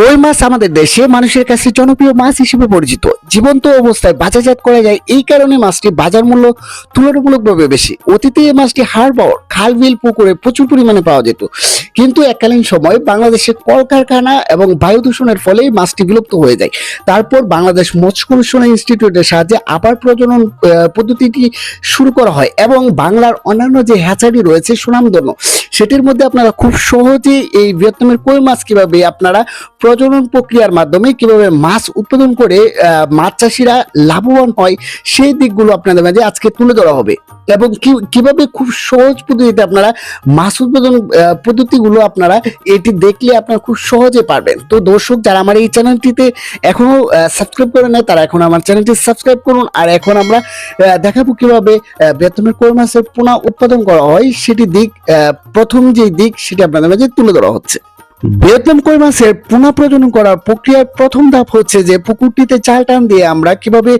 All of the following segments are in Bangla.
কই মাছ আমাদের দেশে মানুষের কাছে জনপ্রিয় মাছ হিসেবে পরিচিত। জীবন্ত অবস্থায় বাজারজাত করা যায়। এই কারণে মাছটি বাজার মূল্য তুলনামূলকভাবে বেশি। অতীতে এই মাছটি হাড় পাওয়ার, খাল, বিল, পুকুরে প্রচুর পরিমাণে পাওয়া যেত। কিন্তু এককালীন সময় বাংলাদেশে কলকারখানা এবং বায়ু দূষণের ফলে মাছটি বিলুপ্ত হয়ে যায়। তারপর বাংলাদেশ মৎস্য গবেষণা ইনস্টিটিউটের সাহায্যে আবার প্রজনন পদ্ধতিটি শুরু করা হয় এবং বাংলার অন্যান্য যে হ্যাচারি রয়েছে, সুনামধন্য সেটির মধ্যে আপনারা খুব সহজেই এই ভিয়েতনামের কই মাছ কীভাবে আপনারা প্রজনন প্রক্রিয়ার মাধ্যমে কীভাবে মাছ উৎপাদন করে মাছ চাষিরা লাভবান হয়, সেই দিকগুলো আপনাদের মাঝে আজকে তুলে ধরা হবে। এবং কীভাবে খুব সহজ পদ্ধতিতে আপনারা মাছ উৎপাদন পদ্ধতিগুলো আপনারা এটি দেখলে আপনারা খুব সহজে পারবেন। তো দর্শক, যারা আমার এই চ্যানেলটিতে এখনও সাবস্ক্রাইব করে নেয় তারা এখন আমার চ্যানেলটি সাবস্ক্রাইব করুন। আর এখন আমরা দেখাবো কীভাবে বেতনের কই মাছের পোনা উৎপাদন করা হয়, সেটি দিক প্রথম যে দিক, সেটি আপনাদের মাঝে তুলে ধরা হচ্ছে। ভিয়েতনাম কই মাছের পুনঃ প্রজনন করার প্রক্রিয়ার প্রথম ধাপ হচ্ছে যে পুকুরটিতে চাল টান দিয়ে আমরা কীভাবে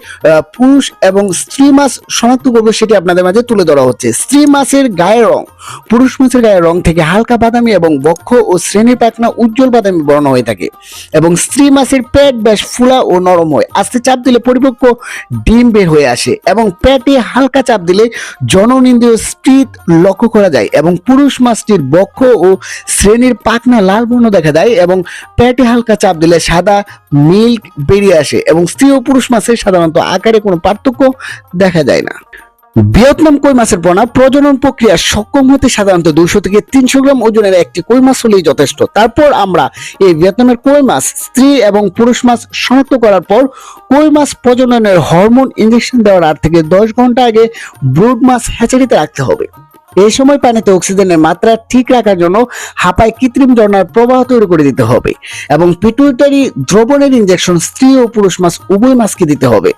পুরুষ এবং স্ত্রী মাছ শনাক্ত করব সেটি আপনাদের মাঝে তুলে ধরা হচ্ছে। স্ত্রী মাছের গায়ের রং, পুরুষ মাছের গায়ের রং থেকে হালকা বাদামি এবং বক্ষ ও শ্রেণি পাখনা উজ্জ্বল বাদামি বর্ণ হয়ে থাকে এবং স্ত্রী মাছের পেট বেশ ফুলা ও নরম হয়। আস্তে চাপ দিলে পরিপক্ক ডিম বের হয়ে আসে এবং পেটে হালকা চাপ দিলে জননিন্দীয় স্পিত লক্ষ্য করা যায় এবং পুরুষ মাছটির বক্ষ ও শ্রেণির পাখনা লাল বর্ণ দেখা দেয় এবং পেটে হালকা চাপ দিলে সাদা মিল্ক বেরিয়ে আসে এবং স্ত্রী ও পুরুষ মাছের সাধারণত আকারে কোনো পার্থক্য দেখা যায় না। ভিয়েতনাম কই মাছের পোনা প্রজনন প্রক্রিয়া সক্ষম হতে সাধারণত দুশো থেকে তিনশো গ্রাম ওজনের একটি কই মাছ হলেই যথেষ্ট। তারপর আমরা এই ভিয়েতনামের কই মাছ, স্ত্রী এবং পুরুষ মাছ শনাক্ত করার পর কই মাছ প্রজননের হরমোন ইঞ্জেকশন দেওয়ার আট থেকে দশ ঘণ্টা আগে ব্রুড মাছ হ্যাচারিতে রাখতে হবে। এই সময় পানিতে অক্সিজেনের মাত্রা ঠিক রাখার জন্য হাঁপায় কৃত্রিম ঝর্ণার প্রবাহ তৈরি করে দিতে হবে এবং পিটুইটারি দ্রবণের ইঞ্জেকশন স্ত্রী ও পুরুষ মাছ উভয় মাছকে দিতে হবে।